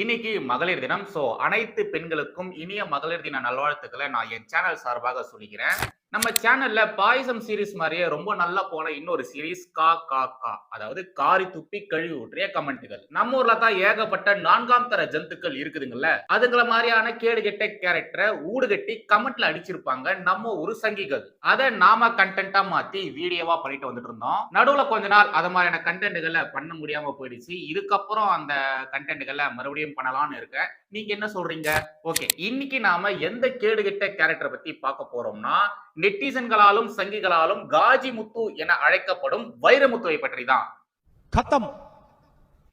இன்னைக்கு மகளிர் தினம். ஸோ அனைத்து பெண்களுக்கும் இனிய மகளிர் தின நல்வாழ்த்துக்களை நான் என் சேனல் சார்பாக சொல்லிக்கிறேன். நம்ம சேனல்ல பாயசம் சீரிஸ் மாதிரியே ரொம்ப நல்லா போன இன்னொரு சீரிஸ் கா கா கா. அதாவது காரி துப்பி கழுவி ஊற்றிய கமெண்ட்டுகள். நம்ம ஊர்ல தான் ஏகப்பட்ட நான்காம் தர ஜந்துக்கள் இருக்குதுங்கல்ல அதுங்கள மாதிரியான கேடு கெட்ட கேரக்டரை ஊடு கட்டி கமெண்ட்ல அடிச்சிருப்பாங்க நம்ம ஒரு சங்கிகள். அதை நாம கண்டென்ட்டா மாத்தி வீடியோவா பண்ணிட்டு வந்துட்டு இருந்தோம். நடுவுல கொஞ்ச நாள் அது மாதிரியான கண்டென்ட்டுகளை பண்ண முடியாம போயிடுச்சு. இதுக்கப்புறம் அந்த கண்டென்ட்டுகளை மறுபடியும் பண்ணலாம்னு இருக்கேன். நீங்க என்ன சொல்றீங்க? ஓகே இன்னைக்கு நாம எந்த கேடுகெட்ட கேரக்டரை பத்தி பார்க்க போறோம்னா நெட்டிசன்களாலும் சங்கிகளாலும் காஜி முத்து என அழைக்கப்படும் வைரமுத்துவை பற்றி தான் கத்தம்.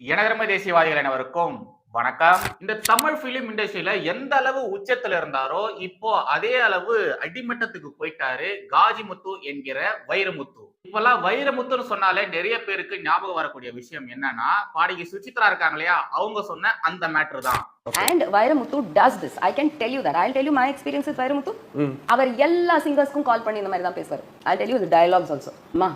எனதர்ம தேசியவாதிகள் எனவருக்கும் வணக்கம். இந்த தமிழ் பிலிம் இண்டஸ்ட்ரியில எந்த அளவு உச்சத்துல இருந்தாரோ இப்போ அதே அளவு அடிமட்டத்துக்கு போயிட்டாரு காஜிமுத்து என்கிற வைரமுத்து. இப்பெல்லாம் வைரமுத்துன்னு சொன்னாலே நிறைய பேருக்கு ஞாபகம் வரக்கூடிய விஷயம் என்னன்னா பாடகி சுசித்ரா இருக்காங்க இல்லையா அவங்க சொன்ன அந்த மேட்ரு தான். And Vairamuthu does this. I can tell you that. I'll tell you my experience with Vairamuthu. அவர் எல்லா சிங்கர்ஸ்க்கும் கால் பண்ணி இந்த மாதிரி தான் பேசுவார். I'll tell you the dialogues also. அம்மா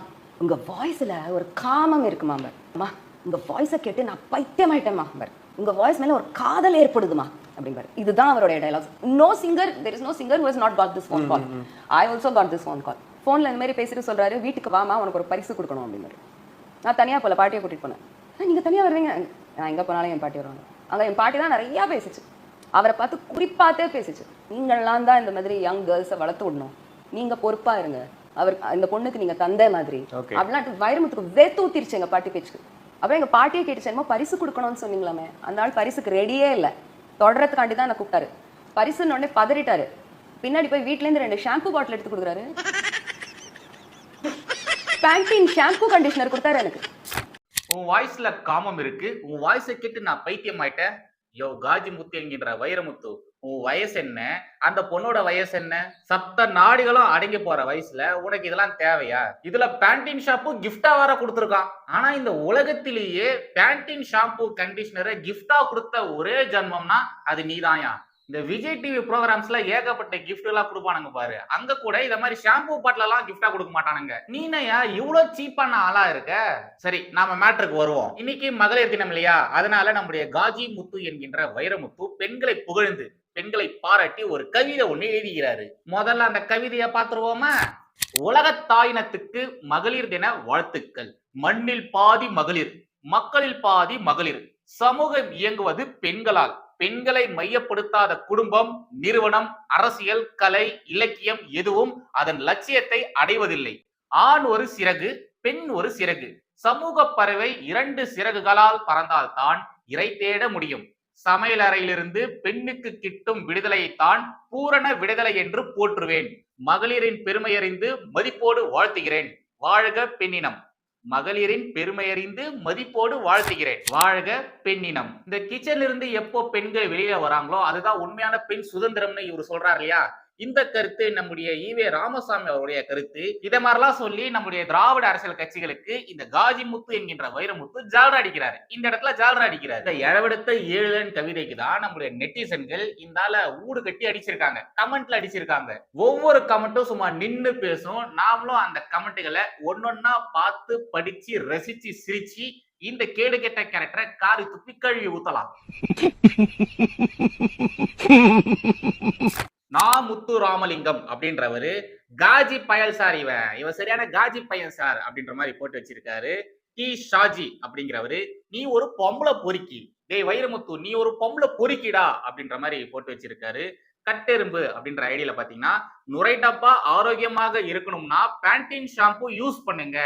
உங்க வாய்ஸ்ல ஒரு காமம் இருக்குமா பார் அம்மா உங்க வாய்ஸை கேட்டு நான் பைத்தியமாயிட்டேம்மா. பார் உங்க வாய்ஸ் மேல ஒரு காதல் ஏற்படுதுமா? அப்படிம்பாரு. இதுதான் அவருடைய dialogues no singer there is no singer has not got this phone call. I also got this phone call. ஃபோனில் இந்த மாதிரி பேசிட்டு சொல்றாரு வீட்டுக்கு வாமா உனக்கு ஒரு பரிசு கொடுக்கணும் அப்படின்னாரு நான் தனியா போல பாட்டியை கூட்டிட்டு போனேன். "ஆ, நீங்க தனியா வருவீங்க? நான் எங்க போனாலும் என் பாட்டி வருவாங்க. அங்க என் பாட்டி தான் நிறைய பேசிச்சு. அவரை பார்த்து குறிப்பாத்தே பேசிச்சு. நீங்கள்லாம் தான் இந்த மாதிரி யங் கேர்ள்ஸை வளர்த்து விடணும். நீங்க பொறுப்பா இருங்க. அவர் இந்த பொண்ணுக்கு நீங்க தந்தை மாதிரி. அப்படிலாம் வைரமுத்துக்கு வேத்து ஊத்திருச்சு எங்க பாட்டி பேச்சுக்கு. அப்புறம் எங்கள் பாட்டியை கேட்டுச்சு என்னமோ பரிசு கொடுக்கணும்னு சொன்னீங்களாமே. அந்த ஆள் பரிசுக்கு ரெடியே இல்லை. தொடரத்துக்காண்டி தான் என்ன கூப்பிட்டாரு. பரிசுன்னு உடனே பதறிட்டாரு. பின்னாடி போய் வீட்லேருந்து ரெண்டு ஷாம்பு பாட்டில் எடுத்து கொடுக்குறாரு. பேண்டீன் ஷாம்பு கண்டிஷனர் கொடுத்தாரு எனக்கு. உன் வாய்ஸ்ல காமம் இருக்கு. உன் வாய்ஸை கேட்டு நான் பைத்தியம் ஆயிட்டேன் யோ காஜி முத்து என்கின்ற வைரமுத்து உன் வயசு என்ன? அந்த பொண்ணோட வயசு என்ன? சப்த நாடிகளும் அடங்கி போற வயசுல உனக்கு இதெல்லாம் தேவையா? இதுல பேண்டின் ஷாம்பு கிஃப்டா வர கொடுத்துருக்கான். ஆனா இந்த உலகத்திலேயே பேண்டின் ஷாம்பு கண்டிஷனரை கிஃப்டா கொடுத்த ஒரே ஜன்மம்னா அது நீதாயா இந்த விஜய் டிவி ப்ரோக்ராம்ஸ்ல ஏகப்பட்ட கிஃப்ட் எல்லாம் கொடுப்பானுங்க பாரு. அங்க கூட இத மாதிரி ஷாம்பு பாட்டில எல்லாம் கிஃப்டா கொடுக்க மாட்டானுங்க. நீனையா இவ்வளவு சீப்பான ஆளா இருக்க? சரி நாம மேட்ருக்கு வருவோம். இன்னைக்கு மகளிர் தினம் இல்லையா? அதனால நம்முடைய காஜி முத்து என்கின்ற வைரமுத்து பெண்களை புகழ்ந்து பெண்களை பாராட்டி ஒரு கவிதை ஒண்ணு எழுதுகிறாரு. முதல்ல அந்த கவிதையை பார்த்துருவோமா? உலகத்தாயினத்துக்கு மகளிர் தின வாழ்த்துக்கள். மண்ணில் பாதி மகளிர் மக்களில் பாதி மகளிர். சமூகம் இயங்குவது பெண்களால். பெண்களை மையப்படுத்தாத குடும்பம் நிறுவனம் அரசியல் கலை இலக்கியம் எதுவும் அதன் லட்சியத்தை அடைவதில்லை. ஆண் ஒரு சிறகு பெண் ஒரு சிறகு. சமூக பறவை இரண்டு சிறகுகளால் பறந்தால்தான் இறை தேட முடியும். சமையலறையிலிருந்து பெண்ணுக்கு கிட்டும் விடுதலையைத்தான் பூரண விடுதலை என்று போற்றுவேன். மகளிரின் பெருமையறிந்து மதிப்போடு வாழ்த்துகிறேன். வாழ்க பெண்ணினம். மகளிரின் பெருமையறிந்து மதிப்போடு வாழ்த்துகிறேன். வாழ்க பெண்ணினம். இந்த கிச்சன்ல இருந்து எப்போ பெண்கள் வெளியில வராங்களோ அதுதான் உண்மையான பெண் சுதந்திரம்னு இவர் சொல்றாரு இல்லையா? இந்த கருத்து நம்முடைய ஈவே ராமசாமி அவருடைய கருத்து. இதை மாதிரிலாம் சொல்லி நம்முடைய திராவிட அரசியல் கட்சிகளுக்கு இந்த காஜி முத்து என்கின்ற வைரமுத்து ஜால்ரா அடிக்கிறாரு. இந்த இடத்துல ஜால்ரா அடிக்கிறாரு. இந்த இழவெடுத்த ஏழன் கவிதைக்கு தான் நம்முடைய நெட்டிசன்கள் இந்தால ஊடு கட்டி அடிச்சிருக்காங்க. கமெண்ட்ல அடிச்சிருக்காங்க. ஒவ்வொரு கமெண்ட்டும் சும்மா நின்னு பேசும். நாமளும் அந்த கமெண்ட்டுகளை ஒன்னொன்னா பார்த்து படிச்சு ரசிச்சு சிரிச்சு இந்த கேடு கெட்ட கேரக்டரை காரி துப்பி கழுவி ஊத்தலாம். நான் முத்து ராமலிங்கம் அப்படின்றவரு. காஜி பயல் சார் இவன். இவன் சரியான காஜி பையன் சார் அப்படின்ற மாதிரி போட்டு வச்சிருக்காரு. டி ஷாஜி அப்படிங்கிறவரு. நீ ஒரு பொம்பளை பொறுக்கி. டேய் வைரமுத்து நீ ஒரு பொம்பளை பொறுக்கிடா அப்படின்ற மாதிரி போட்டு வச்சிருக்காரு. கட்டெரும்பு அப்படின்ற ஐடியில பாத்தீங்கன்னா நுரைடப்பா ஆரோக்கியமாக இருக்கணும்னா பேண்டின் ஷாம்பு யூஸ் பண்ணுங்க.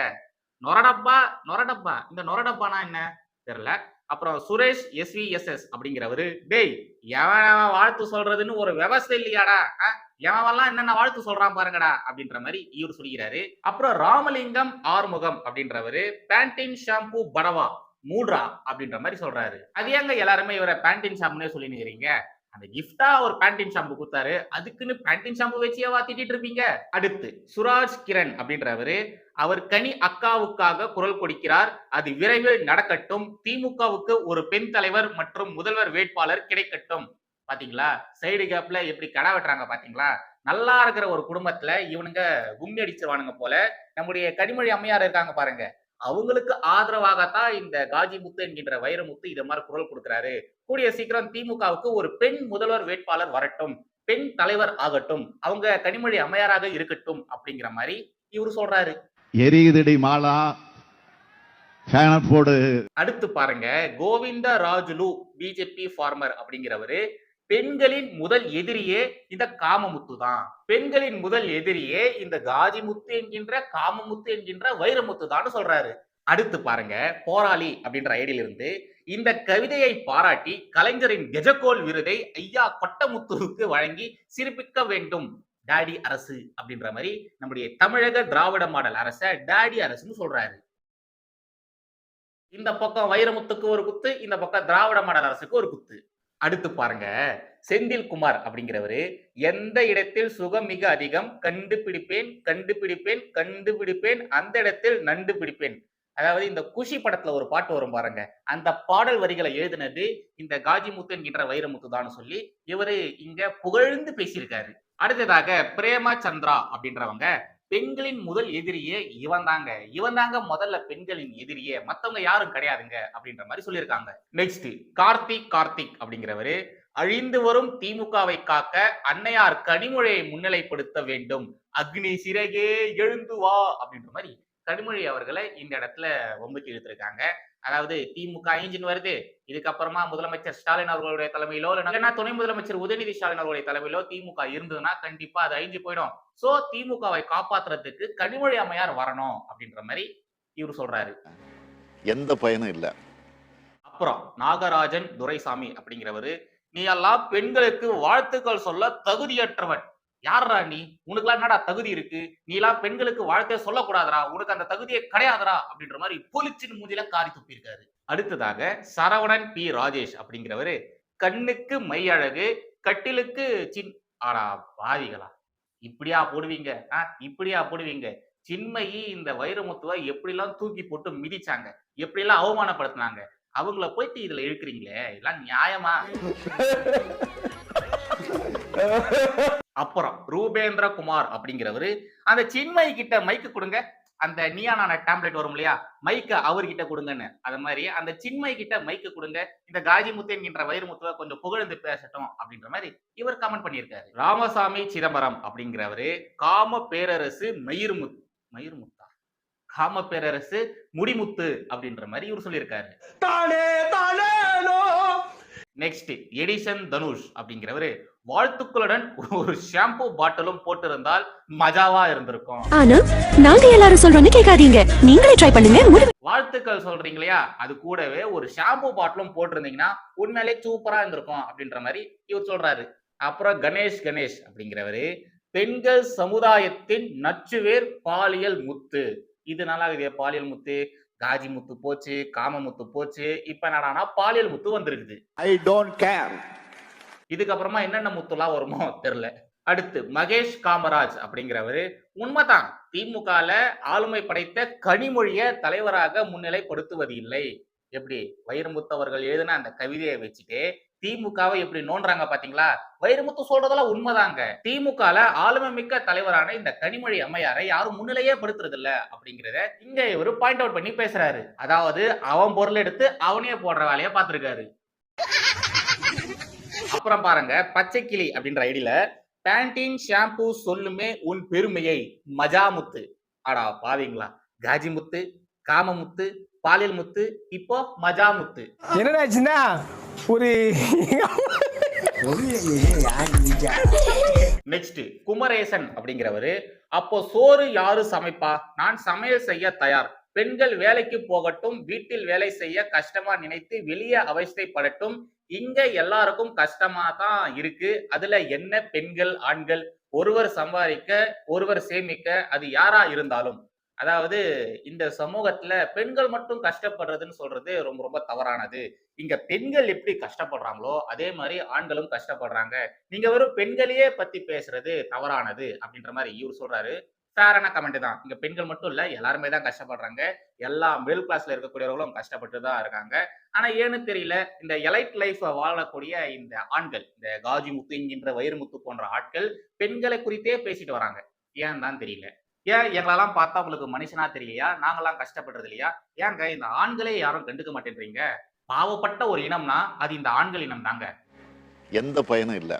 நொரடப்பா நொரடப்பா. இந்த நொரடப்பானா என்ன? தெரியல. அப்புறம் சுரேஷ் எஸ்விஎஸ்எஸ் அப்படிங்கிறவரு டேய் எவன் வாழ்த்து சொல்றதுன்னு ஒரு விவசாய இல்லையாடா? ஆ? எவன்லாம் என்னென்ன வாழ்த்து சொல்றான் பாருங்கடா? அப்படின்ற மாதிரி இவர் சொல்லிக்கிறாரு. அப்புறம் ராமலிங்கம் ஆறுமுகம் அப்படின்றவரு பேண்டின் ஷாம்பு படவா மூட்ரா அப்படின்ற மாதிரி சொல்றாரு. அது ஏங்க எல்லாருமே இவரை பேண்டின் ஷாம்புனே சொல்லி நிக்கிறீங்க அந்த கிஃப்டா ஒரு பேண்டின் ஷாம்பு கொடுத்தாரு. அதுக்குன்னு பேண்டின் ஷாம்பு வச்சியவா திட்டிட்டு இருப்பீங்க? அடுத்து சுராஜ் கிரண் அப்படின்றவரு அவர் கனி அக்காவுக்காக குரல் கொடுக்கிறார். அது விரைவில் நடக்கட்டும். திமுகவுக்கு ஒரு பெண் தலைவர் மற்றும் முதல்வர் வேட்பாளர் கிடைக்கட்டும். பாத்தீங்களா? சைடு கேப்ல எப்படி கடை வெட்டுறாங்க பாத்தீங்களா? நல்லா இருக்கிற ஒரு குடும்பத்துல இவனுங்க கும்மி அடிச்சிருவானுங்க போல. நம்முடைய கனிமொழி அம்மையார் இருக்காங்க பாருங்க. அவங்களுக்கு ஆதரவாகத்தான் இந்த காஜிமுத்து என்கின்ற வைரமுத்து இத மாதிரி குரல் கொடுக்கிறாரு. கூடிய சீக்கிரம் திமுகவுக்கு ஒரு பெண் முதல்வர் வேட்பாளர் வரட்டும் பெண் தலைவர் ஆகட்டும் அவங்க கனிமொழி அம்மையாராக இருக்கட்டும் அப்படிங்கிற மாதிரி இவரு சொல்றாரு. எரியுதடி மாலா அடுத்து பாருங்க கோவிந்த ராஜுலு பிஜேபி ஃபார்மர் அப்படிங்கிறவரு பெண்களின் முதல் எதிரியே இந்த காமமுத்து தான். பெண்களின் முதல் எதிரியே இந்த காஜிமுத்து என்கின்ற காமமுத்து என்கின்ற வைரமுத்து தான் சொல்றாரு. அடுத்து பாருங்க போராளி அப்படின்ற ஐடியில இருந்து இந்த கவிதையை பாராட்டி கலைஞரின் கெஜகோல் விருதை ஐயா கொட்டமுத்துவுக்கு வழங்கி சிறப்பிக்க வேண்டும். டாடி அரசு அப்படின்ற மாதிரி நம்முடைய தமிழக திராவிட மாடல் அரச டாடி அரசுன்னு சொல்றாரு. இந்த பக்கம் வைரமுத்துக்கு ஒரு குத்து இந்த பக்கம் திராவிட மாடல் அரசுக்கு ஒரு குத்து. அடுத்து பாருங்க. செந்தில் குமார் அப்படிங்கிறவரு எந்த இடத்தில் சுகம் மிக அதிகம்? கண்டுபிடிப்பேன் கண்டுபிடிப்பேன் கண்டுபிடிப்பேன் அந்த இடத்தில் நண்டு பிடிப்பேன். அதாவது இந்த குஷி படத்துல ஒரு பாட்டு வரும் பாருங்க. அந்த பாடல் வரிகளை எழுதினது இந்த காஜிமுத்து என்கின்ற வைரமுத்து தான் சொல்லி இவரு இங்க புகழ்ந்து பேசியிருக்காரு. அடுத்ததாக பிரேமா சந்திரா அப்படின்றவங்க பெண்களின் முதல் எதிரியே இவன் தாங்க இவன் தாங்க முதல்ல பெண்களின் எதிரியே. மத்தவங்க யாரும் கிடையாதுங்க அப்படின்ற மாதிரி சொல்லியிருக்காங்க. நெக்ஸ்ட் கார்த்திக் கார்த்திக் அப்படிங்கிறவரு அழிந்து வரும் திமுகவை காக்க அன்னையார் கனிமொழியை முன்னிலைப்படுத்த வேண்டும். அக்னி சிறகே எழுந்து வா அப்படின்ற மாதிரி கனிமொழி அவர்களை இந்த இடத்துல ஒம்புக்கு இழுத்திருக்காங்க. அதாவது திமுக இன்ஜின் வருது. இதுக்கப்புறமா முதலமைச்சர் ஸ்டாலின் அவர்களுடைய தலைமையிலோ இல்லைன்னா துணை முதலமைச்சர் உதயநிதி ஸ்டாலின் அவர்களுடைய தலைமையிலோ திமுக இருந்ததுன்னா கண்டிப்பா அது அழிஞ்சு போயிடும். சோ திமுகவை காப்பாத்துறதுக்கு கனிமொழி அம்மையார் வரணும் அப்படின்ற மாதிரி இவர் சொல்றாரு. எந்த பயனும் இல்லை. அப்புறம் நாகராஜன் துரைசாமி அப்படிங்கிறவரு நீ எல்லாம் பெண்களுக்கு வாழ்த்துக்கள் சொல்ல தகுதியற்றவன். யாரா நீ? உனக்குலாம் என்னடா தகுதி இருக்கு? நீ எல்லாம் பெண்களுக்கு வாழ்க்கைய சொல்லக்கூடாதரா உனக்கு அந்த தகுதியே கிடையாதரா அப்படின்ற மாதிரி பொலிச்சின் மூஞ்சில காரி துப்பியிருக்காரு. அடுத்ததாக சரவணன் பி. ராஜேஷ் அப்படிங்கிறவரு கண்ணுக்கு மை அழகு கட்டிலுக்கு சின் ஆனா பாவிகளா இப்படியா போடுவீங்க? ஆஹ் இப்படியா போடுவீங்க? சின்மயி இந்த வைரமுத்துவை எப்படிலாம் தூக்கி போட்டு மிதிச்சாங்க? எப்படிலாம் அவமானப்படுத்தினாங்க? அவங்கள போயிட்டு இதுல இழுக்கிறீங்களே? எல்லாம் நியாயமா? அப்புறம் ரூபேந்திர குமார் அப்படிங்கிறவரு. அந்த சின்மயி கிட்ட மைக்கு கொடுங்க. அந்த நியானான டேப்லெட் வரும் இல்லையா? மைக்க அவர்கிட்ட கொடுங்கன்னு. அது மாதிரி அந்த சின்மயி கிட்ட மைக்கு கொடுங்க. இந்த காஜிமுத்து என்கின்ற வைரமுத்துவை கொஞ்சம் புகழ்ந்து பேசட்டும் அப்படின்ற மாதிரி இவர் கமெண்ட் பண்ணியிருக்காரு. ராமசாமி சிதம்பரம் அப்படிங்கிறவரு காம பேரரசு மயிர்முத்து மயிர்முத்தா காம பேரரசு முடிமுத்து அப்படின்ற மாதிரி இவர் சொல்லியிருக்காரு. நெக்ஸ்ட் எடிசன் தனுஷ் அப்படிங்கிறவரு வாழ்த்துக்களுடன் ஒரு ஷாம்பு பாட்டிலும் போட்டிருந்தால் மஜாவா இருந்திருக்கும். ஆனா நாங்க எல்லாரும் சொல்றோம்னு கேட்காதீங்க. நீங்களே ட்ரை பண்ணுங்க. வாழ்த்துக்கள் சொல்றீங்க இல்லையா அது கூடவே ஒரு ஷாம்பு பாட்டிலும் போட்டிருந்தீங்கன்னா உண்மையிலே சூப்பரா இருந்திருக்கும் அப்படின்ற மாதிரி இவர் சொல்றாரு. அப்புறம் கணேஷ் கணேஷ் அப்படிங்கிறவரு பெண்கள் சமுதாயத்தின் நச்சுவேர் பாலியல் முத்து. இது நல்லா இதே பாலியல் முத்து. காஜி முத்து போச்சு காம முத்து போச்சு. இப்ப என்னடானா பாலியல் முத்து வந்திருக்குது. ஐ டோன்ட் கேர் இதுக்கப்புறமா என்னென்ன முத்துலாம் வருமோ தெரியல. அடுத்து மகேஷ் காமராஜ் அப்படிங்கிறவரு. உண்மைதான் திமுகல ஆளுமை படைத்த கனிமொழிய தலைவராக முன்னிலைப்படுத்துவது இல்லை. எப்படி? வைரமுத்து அவர்கள் எழுதின அந்த கவிதையை வச்சுட்டு திமுகவை எப்படி நோண்டுறாங்க பாத்தீங்களா? வைரமுத்து சொல்றதெல்லாம் உண்மைதாங்க. திமுகல ஆளுமை மிக்க தலைவரான இந்த கனிமொழி அம்மையாரை யாரும் முன்னிலையே படுத்துறது இல்ல அப்படிங்கிறத இங்க இவரு பாயிண்ட் அவுட் பண்ணி பேசுறாரு. அதாவது அவன் பொருள் எடுத்து அவனே போடுற வேலையை பார்த்திருக்காரு. அப்புறம் பாருங்க பச்சை கிளி அப்படின்ற ஐடியில பேண்டீன் ஷாம்பு சொல்லுமே உன் பெருமையை. மஜாமுத்து. அடா பாவீங்களா? காஜி முத்து காமமுத்து பாலியல் முத்து இப்போ மஜாமுத்து. என்னடாச்சுன்னா ஒரு நெக்ஸ்ட் குமரேசன் அப்படிங்கிறவரு அப்போ சோறு யாரு சமைப்பா? நான் சமையல் செய்ய தயார். பெண்கள் வேலைக்கு போகட்டும் வீட்டில் வேலை செய்ய கஷ்டமா நினைத்து வெளியே அவஸ்தைப்படட்டும். இங்க எல்லாருக்கும் கஷ்டமா தான் இருக்கு. அதுல என்ன பெண்கள் ஆண்கள் ஒருவர் சம்பாதிக்க ஒருவர் சேமிக்க அது யாரா இருந்தாலும். அதாவது இந்த சமூகத்துல பெண்கள் மட்டும் கஷ்டப்படுறதுன்னு சொல்றது ரொம்ப ரொம்ப தவறானது. இங்க பெண்கள் எப்படி கஷ்டப்படுறாங்களோ அதே மாதிரி ஆண்களும் கஷ்டப்படுறாங்க. நீங்க வெறும் பெண்களையே பத்தி பேசுறது தவறானது அப்படின்ற மாதிரி இவர் சொல்றாரு. ஃபேரான கமெண்ட் தான். இங்க பெண்கள் மட்டும் இல்ல எல்லாருமே தான் கஷ்டப்படுறாங்க. எல்லா மிடில் கிளாஸ்ல இருக்கக்கூடியவர்களும் கஷ்டப்பட்டு தான் இருக்காங்க. ஆனா ஏன்னு தெரியல இந்த எலைட் லைஃப் வாழக்கூடிய இந்த ஆண்கள் இந்த காஜி முத்து என்கின்ற வைரமுத்து போன்ற ஆட்கள் பெண்களை குறித்தே பேசிட்டு வராங்க. ஏன் தான் தெரியல. ஏன் எங்களெல்லாம் பார்த்தா உங்களுக்கு மனுஷனா தெரியலையா? நாங்கெல்லாம் கஷ்டப்படுறது இல்லையா? ஏங்க இந்த ஆண்களே யாரும் கண்டுக்க மாட்டேன்றீங்க? பாவப்பட்ட ஒரு இனம்னா அது இந்த ஆண்கள் இனம் தாங்க. எந்த பயனும் இல்லை.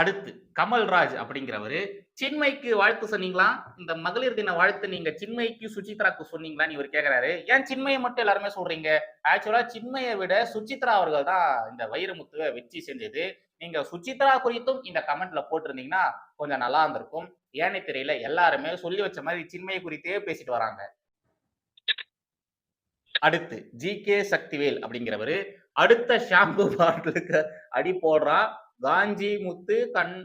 அடுத்து கமல்ராஜ் அப்படிங்கிறவரு சின்மைக்கு வாழ்த்து சொன்னீங்களா? இந்த மகளிர் தின வாழ்த்து நீங்க சின்மைக்கு சுச்சித்ராக்கு சொன்னீங்களான்னு இவர் கேக்குறாரு. ஏன் சின்மையை மட்டும் எல்லாருமே சொல்றீங்க? ஆக்சுவலா சின்மையை விட சுச்சித்ரா அவர்கள் தான் இந்த வைரமுத்துவை வெற்றி செஞ்சது. நீங்க சுச்சித்ரா குறித்தும் இந்த கமெண்ட்ல போட்டிருந்தீங்கன்னா கொஞ்சம் நல்லா இருந்திருக்கும். ஏனே தெரியல எல்லாருமே சொல்லி வச்ச மாதிரி சின்மையை குறித்தே பேசிட்டு வராங்க. அடுத்து ஜி கே சக்திவேல் அப்படிங்கிறவரு. அடுத்த ஷாம்பு பாட்டிலுக்கு அடி போடுறா காஞ்சி முத்து கண்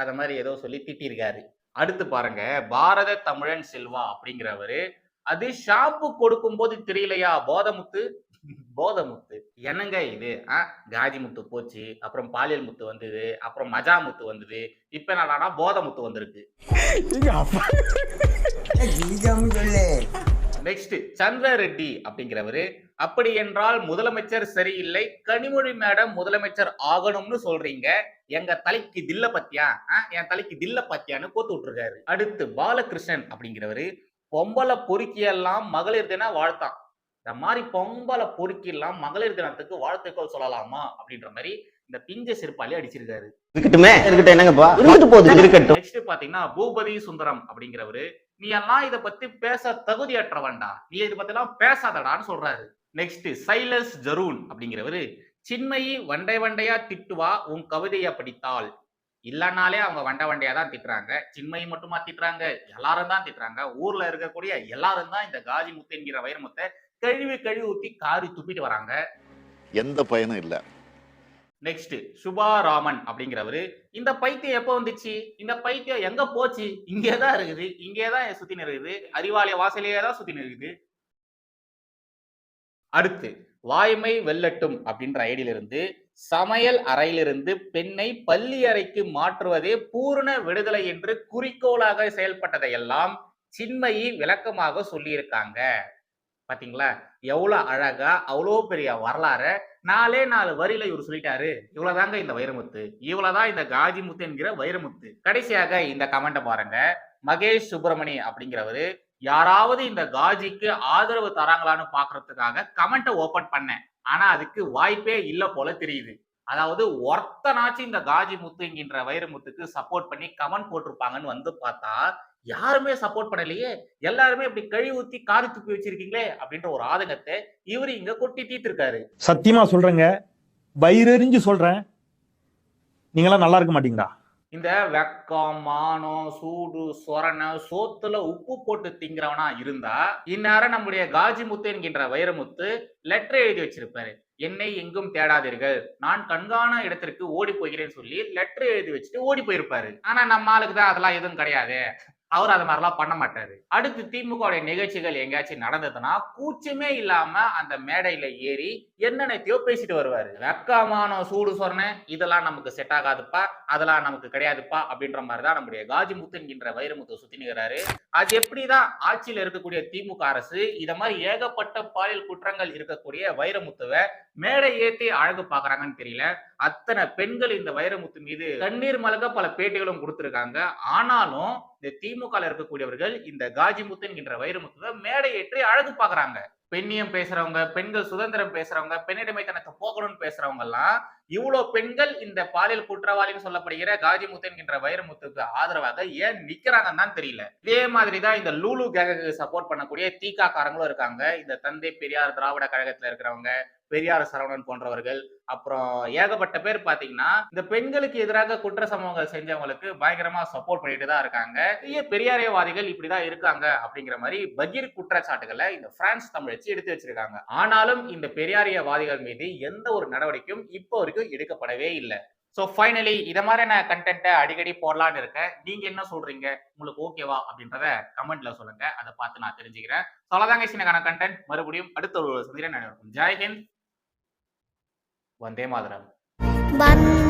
அத மாதிரி ஏதோ சொல்லி திட்டிருக்காரு. அடுத்து பாருங்க பாரத தமிழன் செல்வா அப்படிங்கிறவரு அது ஷாம்பு கொடுக்கும் போது தெரியலையா? போதமுத்து? போதமுத்து. என்னங்க இது? ஆ காஜி முத்து போச்சு அப்புறம் பாலியல் முத்து வந்தது அப்புறம் மஜா முத்து வந்தது இப்ப என்னடானா போதமுத்து வந்திருக்கு. நெக்ஸ்ட் சந்திர ரெட்டி அப்படிங்கிறவரு அப்படி என்றால் முதலமைச்சர் சரியில்லை. கனிமொழி மேடம் முதலமைச்சர் ஆகணும்னு சொல்றீங்க. எங்க தலைக்கு தில்ல பத்தியா? என் தலைக்கு தில்ல பத்தியான்னு கோத்து விட்டுருக்காரு. அடுத்து பாலகிருஷ்ணன் அப்படிங்கிறவரு பொம்பளை பொறுக்கியெல்லாம் மகளிர் தின வாழ்த்தான் இந்த மாதிரி பொம்பளை பொறுக்கியெல்லாம் மகளிர் தினத்துக்கு வாழ்த்துக்கள் சொல்லலாமா? அப்படின்ற மாதிரி இந்த பிஞ்ச செருப்பாலே அடிச்சிருக்காரு. இருக்கட்டுமே? இருக்கட்டும் என்னங்கப்பா? போகுது. இருக்கட்டும். நெக்ஸ்ட் பாத்தீங்கன்னா பூபதி சுந்தரம் அப்படிங்கிறவரு. நீ எல்லாம் இத பத்தி பேச தகுதியற்றவன்டா. நீ இத பத்தி எல்லாம் பேசாதடான்னு சொல்றாரு. நெக்ஸ்ட் சைலஸ் ஜரூன் அப்படிங்கிறவரு சின்மயி வண்டை வண்டையா திட்டுவா உன் கவிதைய படித்தால்? இல்லனாலே அவங்க வண்டை வண்டையா தான் திட்டுறாங்க. சின்மயி மட்டுமா திட்டுறாங்க? எல்லாரும் தான் திட்டுறாங்க. ஊர்ல இருக்கக்கூடிய எல்லாரும் தான் இந்த காஜி முத்து என்கிற வைரமுத்தை கழுவி கழுவி ஊத்தி காரி துப்பிட்டு வராங்க. எந்த பயனும் இல்லை. நெக்ஸ்ட் சுபாராமன் அப்படிங்கிறவரு இந்த பைத்தியம் எப்போ வந்துச்சு? இந்த பைத்தியம் எங்க போச்சு? இங்கே தான் இருக்குது. இங்கே தான் சுத்தி இருக்குது அறிவாலய வாசலையே தான் சுத்தி இருக்குது அடுத்து வாய்மை வெல்லட்டும் அப்படின்ற ஐடியிலிருந்து சமையல் அறையிலிருந்து பெண்ணை பள்ளி அறைக்கு மாற்றுவதே பூரண விடுதலை என்று குறிக்கோளாக செயல்பட்டதையெல்லாம் சின்மயி விளக்கமாக சொல்லியிருக்காங்க. பாத்தீங்களா? எவ்வளவு அழகா அவ்வளோ பெரிய வரலாற நாலே நாலு வரியில இவர் சொல்லிட்டாரு. இவ்வளவுதாங்க இந்த வைரமுத்து. இவ்வளவுதான் இந்த காஜிமுத்து என்கிற வைரமுத்து. கடைசியாக இந்த கமெண்ட் பாருங்க. மகேஷ் சுப்பிரமணி அப்படிங்கிறவரு யாராவது இந்த காஜிக்கு ஆதரவு தராங்களான்னு பாக்குறதுக்காக கமெண்ட்டை ஓபன் பண்ணேன். ஆனா அதுக்கு வாய்ப்பே இல்ல போல தெரியுது. அதாவது ஒருத்தனாச்சும் இந்த காஜி முத்து என்கின்ற வைரமுத்துக்கு சப்போர்ட் பண்ணி கமெண்ட் போட்டிருப்பாங்கன்னு வந்து பார்த்தா யாருமே சப்போர்ட் பண்ணலையே. எல்லாருமே இப்படி கழி ஊத்தி காரி துப்பி வச்சிருக்கீங்களே அப்படின்ற ஒரு ஆதங்கத்தை இவரு இங்க கொட்டி தீர்த்திருக்காரு. சத்தியமா சொல்றேங்க. வயிறறிஞ்சு சொல்றேன். நீங்களாம் நல்லா இருக்க மாட்டீங்களா? இந்த வெக்கம் மானம் சூடு சொரண சோத்துல உப்பு போட்டு திங்கிறவனா இருந்தா இந்நேரம் நம்முடைய காஜி முத்து என்கின்ற வைரமுத்து லெட்டர் எழுதி வச்சிருப்பாரு. என்னை எங்கும் தேடாதீர்கள். நான் கண்காண இடத்திற்கு ஓடி போகிறேன்னு சொல்லி லெட்டர் எழுதி வச்சுட்டு ஓடி போயிருப்பாரு. ஆனா நம்ம ஆளுக்கு தான் அதெல்லாம் எதுவும் கிடையாது. அவர் அது மாதிரிலாம் பண்ண மாட்டாரு. அடுத்து திமுக நிகழ்ச்சிகள் எங்கேயாச்சும் நடந்ததுன்னா கூச்சமே இல்லாம அந்த மேடையில ஏறி என்னென்னத்தையோ பேசிட்டு வருவாரு. வெக்கமான சூடு சொரணை இதெல்லாம் நமக்கு செட் ஆகாதுப்பா அதெல்லாம் நமக்கு கிடையாதுப்பா அப்படின்ற மாதிரி தான் நம்முடைய காஜி முத்து என்கின்ற வைரமுத்து சுத்தி நிற்கிறாரு அது எப்படிதான் ஆட்சியில் இருக்கக்கூடிய திமுக அரசு இத மாதிரி ஏகப்பட்ட பாலியல் குற்றங்கள் இருக்கக்கூடிய வைரமுத்துவை மேடை ஏத்தி அழகு பாக்குறாங்கன்னு தெரியல. அத்தனை பெண்கள் இந்த வைரமுத்து மீது கண்ணீர் மலக பல பேட்டிகளும் கொடுத்திருக்காங்க. ஆனாலும் இந்த திமுக இருக்கக்கூடியவர்கள் இந்த காஜி முத்து என்கின்ற வைரமுத்துவை மேடை ஏற்றி அழகு பாக்குறாங்க பெண்ணியம் பேசுறவங்க பெண்கள் சுதந்திரம் பேசுறவங்க பெண்ணிடமைத்தனத்தை போகணும்னு பேசுறவங்க எல்லாம் இவ்வளவு பெண்கள் இந்த பாலியல் குற்றவாளின்னு சொல்லப்படுகிற காஜி முத்து என்கின்ற வைரமுத்துக்கு ஆதரவாக ஏன் நிக்கிறாங்கன்னு தான் தெரியல. இதே மாதிரி தான் இந்த லூலு கேங்குக்கு சப்போர்ட் பண்ணக்கூடிய தீகா காரங்களும் இருக்காங்க. இந்த தந்தை பெரியார் திராவிட கழகத்துல இருக்கிறவங்க பெரியார் சரவணன் போன்றவர்கள் அப்புறம் ஏகப்பட்ட பேர் பாத்தீங்கன்னா இந்த பெண்களுக்கு எதிராக குற்ற சம்பவங்கள் செஞ்சவங்களுக்கு பயங்கரமா சப்போர்ட் பண்ணிட்டு தான் இருக்காங்க. பெரிய பெரியாரியவாதிகள் இப்படிதான் இருக்காங்க அப்படிங்கிற மாதிரி பகீர் குற்றச்சாட்டுகளை இந்த பிரான்ஸ் தமிழச்சு எடுத்து வச்சிருக்காங்க. ஆனாலும் இந்த பெரியாரியவாதிகள் மீது எந்த ஒரு நடவடிக்கையும் இப்போ வரைக்கும் எடுக்கப்படவே இல்லை. ஸோ ஃபைனலி இதை மாதிரியான கண்டென்ட்டை அடிக்கடி போடலான்னு இருக்கேன் நீங்க என்ன சொல்றீங்க? உங்களுக்கு ஓகேவா அப்படின்றத கமெண்ட்ல சொல்லுங்க. அதை பார்த்து நான் தெரிஞ்சுக்கிறேன். சொல்லதாங்க சின்னக்கான கண்டென்ட் மறுபடியும் அடுத்த ஒரு சந்திரன் நடக்கும் ஜெய்ஹிந்த் வந்தே மாதரம் வந்தே